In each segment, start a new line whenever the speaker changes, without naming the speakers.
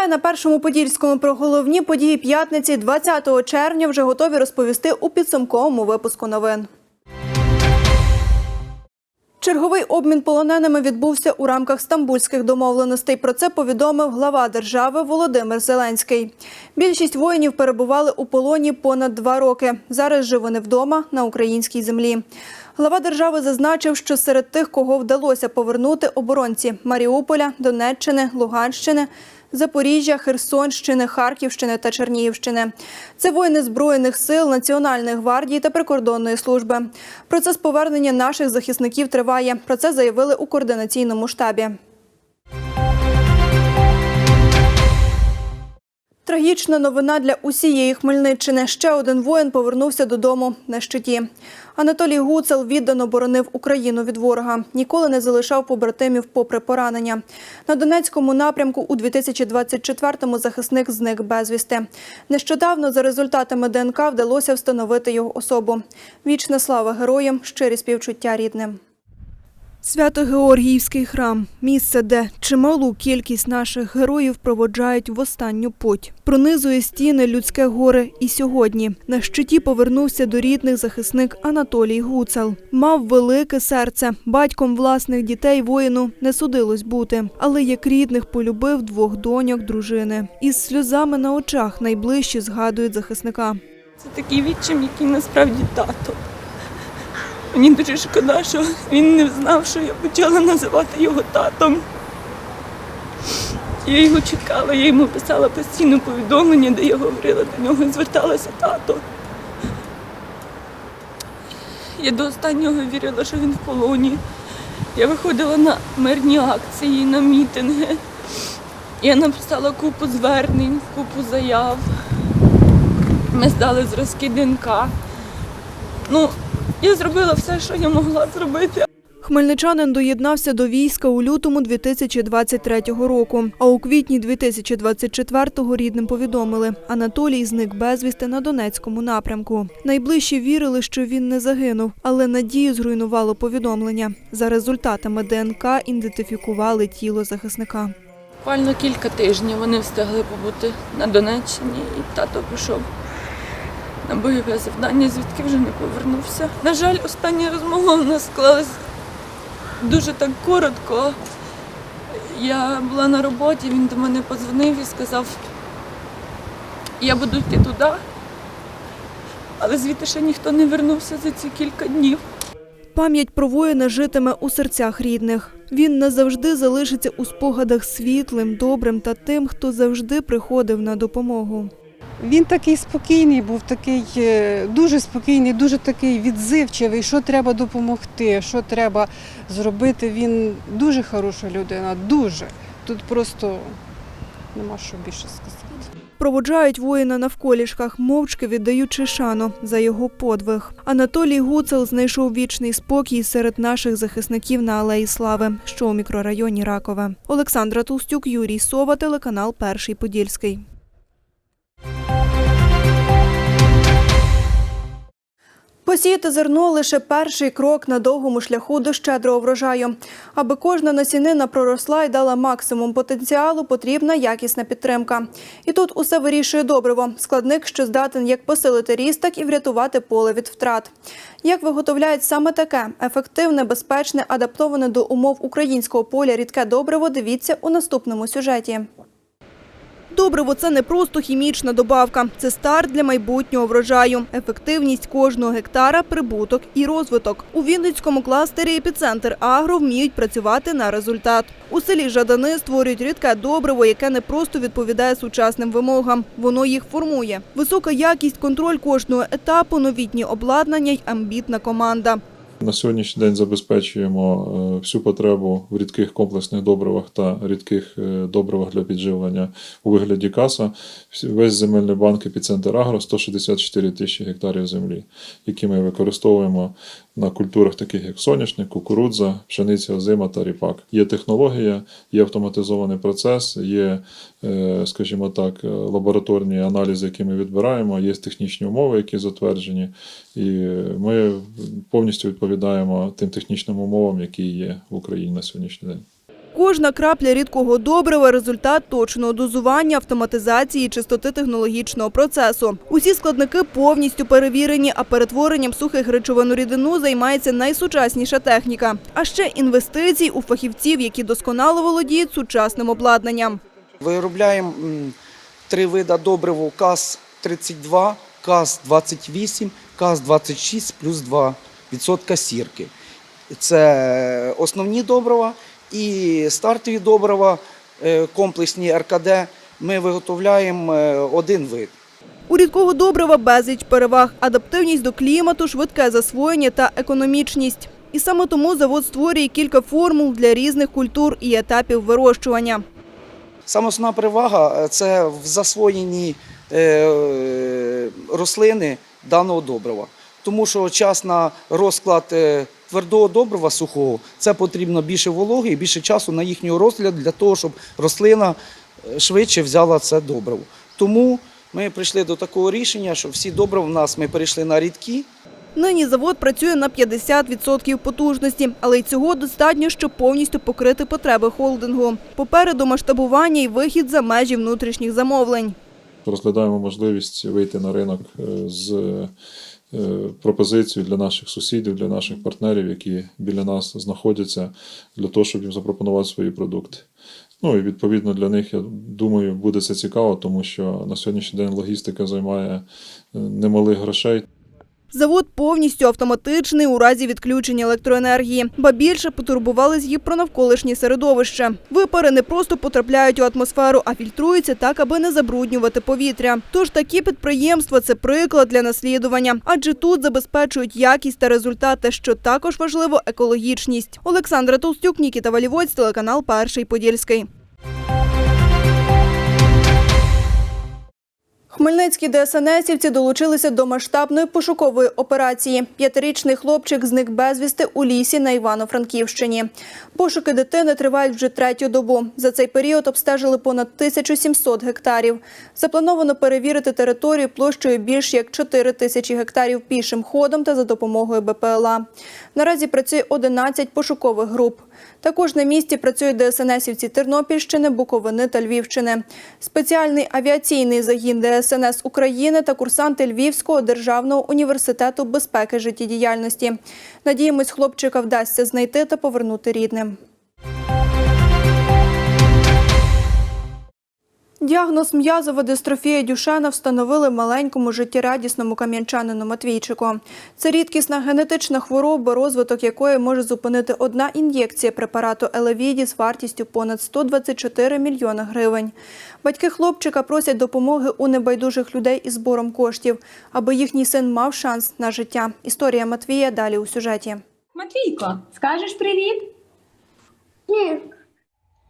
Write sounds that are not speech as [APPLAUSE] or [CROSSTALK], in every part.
Вітаю на першому подільському про головні події п'ятниці 20 червня. Вже готові розповісти у підсумковому випуску новин. Черговий обмін полоненими відбувся у рамках стамбульських домовленостей. Про це повідомив глава держави Володимир Зеленський. Більшість воїнів перебували у полоні понад два роки. Зараз же вони вдома на українській землі. Глава держави зазначив, що серед тих, кого вдалося повернути оборонці Маріуполя, Донеччини, Луганщини. Запоріжжя, Херсонщини, Харківщини та Чернігівщини. Це воїни Збройних сил, Національної гвардії та прикордонної служби. Процес повернення наших захисників триває. Про це заявили у координаційному штабі. Трагічна новина для усієї Хмельниччини. Ще один воїн повернувся додому на щиті. Анатолій Гуцел віддано боронив Україну від ворога. Ніколи не залишав побратимів попри поранення. На Донецькому напрямку у 2024-му захисник зник безвісти. Нещодавно за результатами ДНК вдалося встановити його особу. Вічна слава героям, щирі співчуття рідним. Свято-Георгіївський храм місце, де чималу кількість наших героїв проводжають в останню путь. Пронизує стіни людське горе і сьогодні. На щиті повернувся до рідних захисник Анатолій Гуцел. Мав велике серце. Батьком власних дітей воїну не судилось бути, але як рідних полюбив двох доньок дружини. Із сльозами на очах найближчі згадують захисника.
Це такий відчим, який насправді тато. Мені дуже шкода, що він не знав, що я почала називати його татом. Я його чекала, я йому писала постійно повідомлення, де я говорила до нього і зверталася тато. Я до останнього вірила, що він в полоні. Я виходила на мирні акції, на мітинги. Я написала купу звернень, купу заяв. Ми здали зразки ДНК. Ну, я зробила все, що я могла зробити.
Хмельничанин доєднався до війська у лютому 2023 року. А у квітні 2024-го рідним повідомили, Анатолій зник безвісти на Донецькому напрямку. Найближчі вірили, що він не загинув, але надію зруйнувало повідомлення. За результатами ДНК ідентифікували тіло захисника.
Буквально кілька тижнів вони встигли побути на Донеччині, і тато пішов на бойове завдання, звідки вже не повернувся. На жаль, остання розмова у нас склалась дуже так коротко. Я була на роботі, він до мене подзвонив і сказав, я буду йти туди, але звідти ще ніхто не вернувся за ці кілька днів.
Пам'ять про воїна житиме у серцях рідних. Він назавжди залишиться у спогадах світлим, добрим та тим, хто завжди приходив на допомогу.
Він такий спокійний, був такий е, дуже спокійний, дуже такий відзивчивий, що треба допомогти, що треба зробити. Він дуже хороша людина, дуже. Тут просто нема що більше сказати.
Проводжають воїна навколішках, мовчки віддаючи шану за його подвиг. Анатолій Гуцел знайшов вічний спокій серед наших захисників на Алеї Слави, що у мікрорайоні Ракове. Олександра Толстюк, Юрій Сова, телеканал Перший Подільський. Посіяти зерно лише перший крок на довгому шляху до щедрого врожаю. Аби кожна насінина проросла і дала максимум потенціалу, потрібна якісна підтримка. І тут усе вирішує добриво. Складник, що здатен як посилити ріст, так і врятувати поле від втрат. Як виготовляють саме таке ефективне, безпечне, адаптоване до умов українського поля рідке добриво, дивіться у наступному сюжеті. Добриво це не просто хімічна добавка, це старт для майбутнього врожаю, ефективність кожного гектара, прибуток і розвиток. У Вінницькому кластері епіцентр агро вміють працювати на результат. У селі Жадани створюють рідке добриво, яке не просто відповідає сучасним вимогам, воно їх формує. Висока якість, контроль кожного етапу, новітні обладнання й амбітна команда.
На сьогоднішній день забезпечуємо е, всю потребу в рідких комплексних добривах та рідких е, добривах для підживлення у вигляді каса. Весь земельний банк епіцентр Агро 164 тисячі гектарів землі, які ми використовуємо на культурах, таких як соняшник, кукурудза, пшениця, озима та ріпак. Є технологія, є автоматизований процес, є, скажімо так, е, лабораторні аналізи, які ми відбираємо, є технічні умови, які затверджені, і ми повністю відповідаємо тим технічним умовам, які є в Україні на сьогоднішній день.
Кожна крапля рідкого добрива – результат точного дозування, автоматизації і чистоти технологічного процесу. Усі складники повністю перевірені, а перетворенням сухих речовин у рідину займається найсучасніша техніка. А ще інвестицій у фахівців, які досконало володіють сучасним обладнанням.
Виробляємо три види добриву КАЗ-32, КАЗ-28, КАЗ-26 плюс 2% сірки. Це основні добрива і стартові добрива, е, комплексні РКД. Ми виготовляємо е, один вид.
У рідкого добрива безліч переваг – адаптивність до клімату, швидке засвоєння та економічність. І саме тому завод створює кілька формул для різних культур і етапів вирощування.
Саме основна перевага е, це в засвоєнні е, рослини даного добрива. Тому що час на розклад е, твердого добрива сухого це потрібно більше вологи і більше часу на їхнього розгляд для того, щоб рослина швидше взяла це добриво. Тому ми прийшли до такого рішення, що всі добрива в нас ми перейшли на рідкі.
Нині завод працює на 50% потужності, але й цього достатньо, щоб повністю покрити потреби холдингу. Попереду масштабування і вихід за межі внутрішніх замовлень.
Розглядаємо можливість вийти на ринок е, з е, пропозицією для наших сусідів, для наших партнерів, які біля нас знаходяться, для того, щоб їм запропонувати свої продукти. Ну і відповідно для них, я думаю, буде це цікаво, тому що на сьогоднішній день логістика займає е, немалих грошей.
Завод повністю автоматичний у разі відключення електроенергії, ба більше потурбувались її про навколишнє середовище. Випари не просто потрапляють у атмосферу, а фільтруються так, аби не забруднювати повітря. Тож такі підприємства це приклад для наслідування, адже тут забезпечують якість та результати, що також важливо екологічність. Олександра Толстюк, Нікіта Валівоць, телеканал Перший Подільський. Хмельницькі ДСНСівці долучилися до масштабної пошукової операції. П'ятирічний хлопчик зник безвісти у лісі на Івано-Франківщині. Пошуки дитини тривають вже третю добу. За цей період обстежили понад 1700 гектарів. Заплановано перевірити територію площею більш як 4 тисячі гектарів пішим ходом та за допомогою БПЛА. Наразі працює 11 пошукових груп. Також на місці працюють ДСНСівці Тернопільщини, Буковини та Львівщини. Спеціальний авіаційний загін ДСНС України та курсанти Львівського державного університету безпеки життєдіяльності. Надіємось, хлопчика вдасться знайти та повернути рідним. Діагноз м'язова дистрофія Дюшена встановили маленькому життєрадісному кам'янчанину Матвійчику. Це рідкісна генетична хвороба, розвиток якої може зупинити одна ін'єкція препарату Елевіді з вартістю понад 124 мільйони гривень. Батьки хлопчика просять допомоги у небайдужих людей із збором коштів, аби їхній син мав шанс на життя. Історія Матвія далі у сюжеті.
Матвійко, скажеш привіт?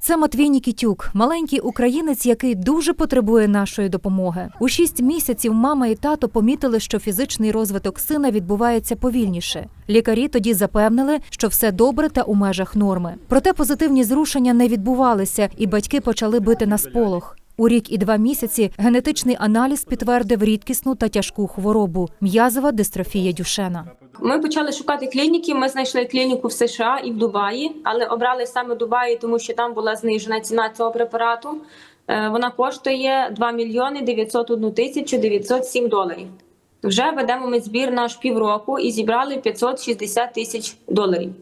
Це Матвій Нікітюк, маленький українець, який дуже потребує нашої допомоги. У шість місяців мама і тато помітили, що фізичний розвиток сина відбувається повільніше. Лікарі тоді запевнили, що все добре та у межах норми. Проте позитивні зрушення не відбувалися, і батьки почали бити на сполох. У рік і два місяці генетичний аналіз підтвердив рідкісну та тяжку хворобу м'язова дистрофія Дюшена.
Ми почали шукати клініки. Ми знайшли клініку в США і в Дубаї, але обрали саме Дубаї, тому що там була знижена ціна цього препарату. Е, Вона коштує 2 мільйони 901 тисячу 907 доларів. Вже ведемо ми збір наш півроку і зібрали 560 тисяч доларів.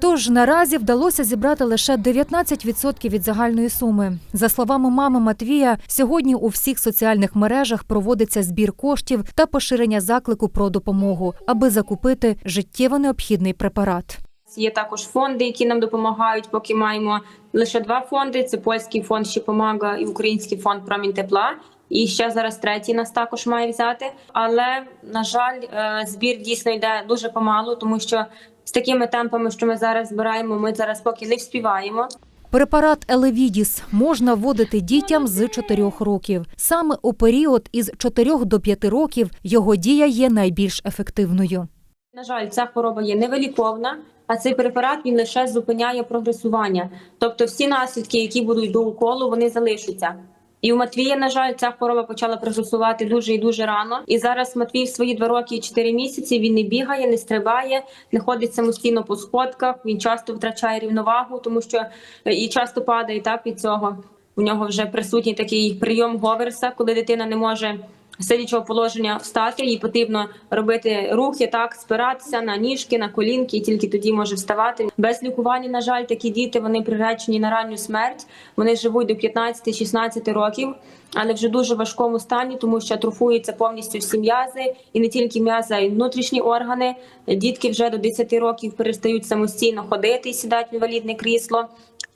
Тож наразі вдалося зібрати лише 19% від загальної суми. За словами мами Матвія, сьогодні у всіх соціальних мережах проводиться збір коштів та поширення заклику про допомогу, аби закупити життєво необхідний препарат.
Є також фонди, які нам допомагають. Поки маємо лише два фонди: це польський фонд «Щепомага» і український фонд промінь тепла. І ще зараз третій нас також має взяти. Але на жаль, е, збір дійсно йде дуже помалу, тому що з такими темпами, що ми зараз збираємо, ми зараз поки не вспіваємо.
Препарат Елевідіс можна вводити дітям з 4 років. Саме у період із 4 до 5 років його дія є найбільш ефективною.
На жаль, ця хвороба є невиліковна, а цей препарат він лише зупиняє прогресування. Тобто, всі наслідки, які будуть до уколу, вони залишаться. І у Матвія, на жаль, ця хвороба почала прогресувати дуже і дуже рано. І зараз Матвій в свої два роки і чотири місяці він не бігає, не стрибає, не ходить самостійно по сходках. Він часто втрачає рівновагу, тому що е, і часто падає так від цього. У нього вже присутній такий прийом Говерса, коли дитина не може сидячого положення встати, їй потрібно робити рухи, так спиратися на ніжки, на колінки, і тільки тоді може вставати. Без лікування, на жаль, такі діти вони приречені на ранню смерть. Вони живуть до 15-16 років, але вже дуже важкому стані, тому що атрофуються повністю всі м'язи, і не тільки м'язи, а й внутрішні органи. Дітки вже до 10 років перестають самостійно ходити і сідають в інвалідне крісло.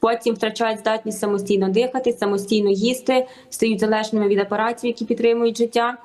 Потім втрачають здатність самостійно дихати, самостійно їсти, стають залежними від апаратів, які підтримують життя.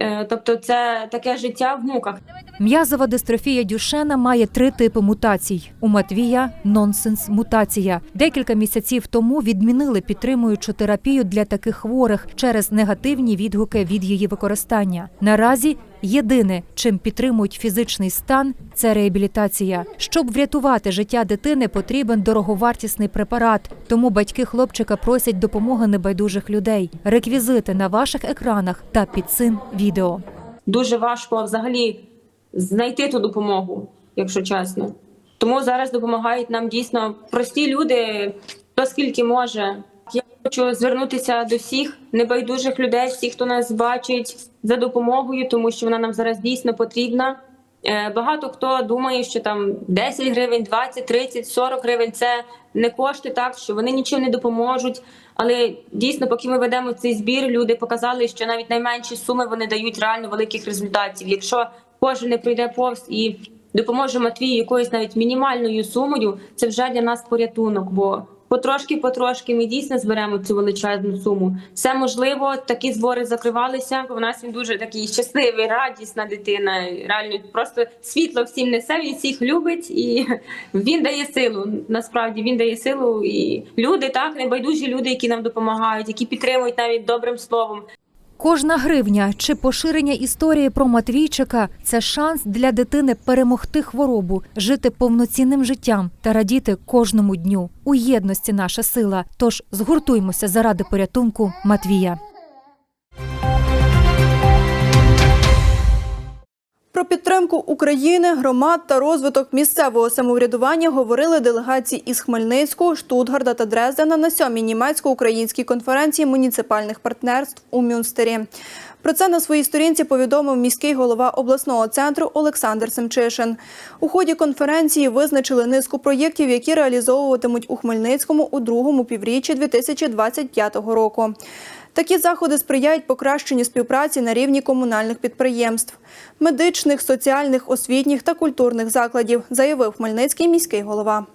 Е, Тобто, це таке життя в муках.
М'язова дистрофія Дюшена має три типи мутацій. У Матвія нонсенс мутація. Декілька місяців тому відмінили підтримуючу терапію для таких хворих через негативні відгуки від її використання. Наразі єдине, чим підтримують фізичний стан, це реабілітація. Щоб врятувати життя дитини, потрібен дороговартісний препарат. Тому батьки хлопчика просять допомоги небайдужих людей. Реквізити на ваших екранах та під цим відео.
Дуже важко взагалі знайти ту допомогу, якщо чесно. Тому зараз допомагають нам дійсно прості люди, хто скільки може. Я хочу звернутися до всіх небайдужих людей, всіх, хто нас бачить за допомогою, тому що вона нам зараз дійсно потрібна. Е, Багато хто думає, що там 10 гривень, 20, 30, 40 гривень це не кошти, так що вони нічим не допоможуть. Але дійсно, поки ми ведемо цей збір, люди показали, що навіть найменші суми вони дають реально великих результатів. Якщо кожен не пройде повз і допоможе Матвію якоюсь навіть мінімальною сумою, це вже для нас порятунок. Бо потрошки-потрошки ми дійсно зберемо цю величезну суму. Все можливо, такі збори закривалися. У нас він дуже такий щасливий, радісна дитина. Реально просто світло всім несе, він всіх любить і [LAUGHS] він дає силу. Насправді він дає силу. І люди так небайдужі люди, які нам допомагають, які підтримують навіть добрим словом.
Кожна гривня чи поширення історії про Матвійчика це шанс для дитини перемогти хворобу, жити повноцінним життям та радіти кожному дню. У єдності наша сила. Тож згуртуймося заради порятунку Матвія.
Про підтримку України, громад та розвиток місцевого самоврядування говорили делегації із Хмельницького, Штутгарда та Дрездена на сьомій німецько-українській конференції муніципальних партнерств у Мюнстері. Про це на своїй сторінці повідомив міський голова обласного центру Олександр Семчишин. У ході конференції визначили низку проєктів, які реалізовуватимуть у Хмельницькому у другому півріччі 2025 року. Такі заходи сприяють покращенню співпраці на рівні комунальних підприємств, медичних, соціальних, освітніх та культурних закладів, заявив Хмельницький міський голова.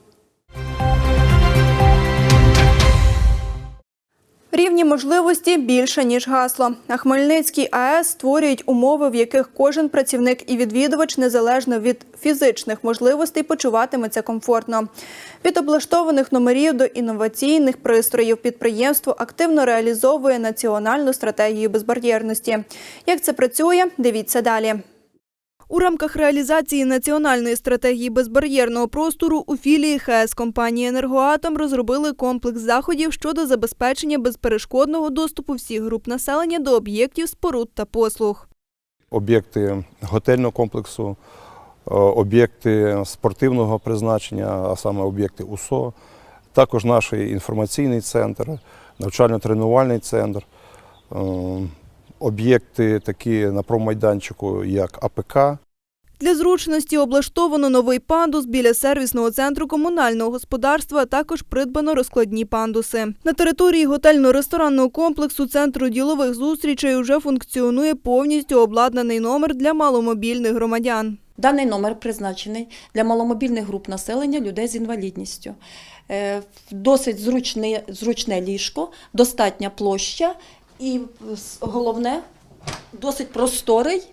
Рівні можливості більше ніж гасло. А Хмельницький АЕС створюють умови, в яких кожен працівник і відвідувач незалежно від фізичних можливостей почуватиметься комфортно. Від облаштованих номерів до інноваційних пристроїв підприємство активно реалізовує національну стратегію безбар'єрності. Як це працює? Дивіться далі. У рамках реалізації національної стратегії безбар'єрного простору у філії ХС компанії Енергоатом розробили комплекс заходів щодо забезпечення безперешкодного доступу всіх груп населення до об'єктів, споруд та послуг.
об'єкти готельного комплексу, е, об'єкти спортивного призначення, а саме об'єкти УСО, також наш інформаційний центр, навчально-тренувальний центр, е, об'єкти такі на промайданчику, як АПК,
Для зручності облаштовано новий пандус біля сервісного центру комунального господарства. а Також придбано розкладні пандуси. На території готельно-ресторанного комплексу центру ділових зустрічей вже функціонує повністю обладнаний номер для маломобільних громадян.
Даний номер призначений для маломобільних груп населення людей з інвалідністю. Е, Досить зручне, зручне ліжко, достатня площа і головне досить просторий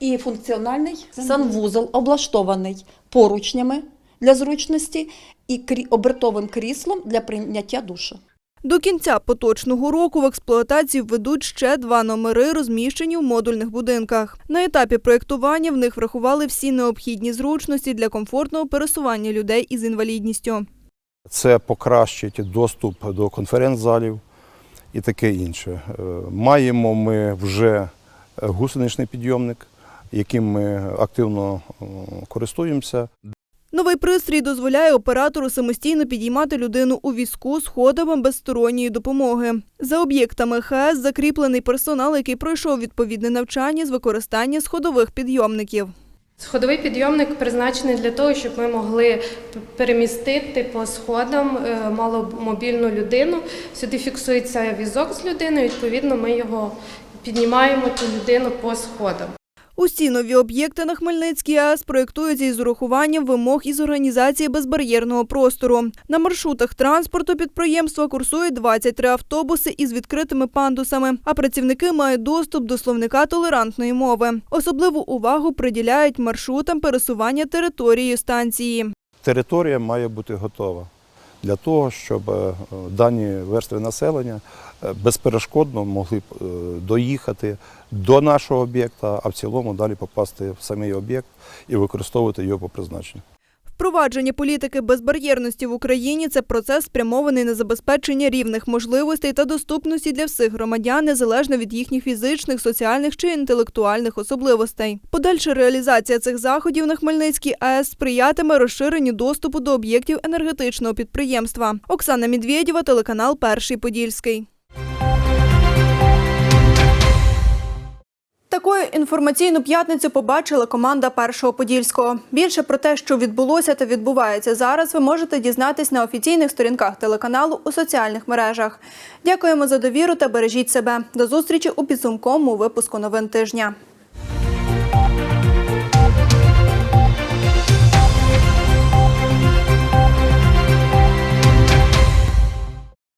і функціональний санвузол, облаштований поручнями для зручності і обертовим кріслом для прийняття душу.
До кінця поточного року в експлуатацію введуть ще два номери, розміщені в модульних будинках. На етапі проєктування в них врахували всі необхідні зручності для комфортного пересування людей із інвалідністю.
Це покращить доступ до конференц-залів і таке інше. Е, Маємо ми вже гусеничний підйомник, яким ми активно е, користуємося.
Новий пристрій дозволяє оператору самостійно підіймати людину у візку сходами без сторонньої допомоги. За об'єктами ХС закріплений персонал, який пройшов відповідне навчання з використання сходових підйомників.
Сходовий підйомник призначений для того, щоб ми могли перемістити по сходам е, маломобільну людину. Сюди фіксується візок з людиною, відповідно, ми його піднімаємо ту людину по сходам.
Усі нові об'єкти на Хмельницькій АЕС проєктуються із урахуванням вимог із організації безбар'єрного простору. На маршрутах транспорту підприємства курсують 23 автобуси із відкритими пандусами, а працівники мають доступ до словника толерантної мови. Особливу увагу приділяють маршрутам пересування територією станції.
Територія має бути готова для того, щоб е, дані верстви населення е, безперешкодно могли е, доїхати до нашого об'єкта, а в цілому далі попасти в самий об'єкт і використовувати його по призначенню.
Впровадження політики безбар'єрності в Україні це процес спрямований на забезпечення рівних можливостей та доступності для всіх громадян, незалежно від їхніх фізичних, соціальних чи інтелектуальних особливостей. Подальша реалізація цих заходів на Хмельницькій АЕС сприятиме розширенню доступу до об'єктів енергетичного підприємства. Оксана Медведєва, телеканал Перший Подільський. Такою інформаційну п'ятницю побачила команда Першого Подільського. Більше про те, що відбулося та відбувається зараз, ви можете дізнатись на офіційних сторінках телеканалу у соціальних мережах. Дякуємо за довіру та бережіть себе. До зустрічі у підсумковому випуску новин тижня.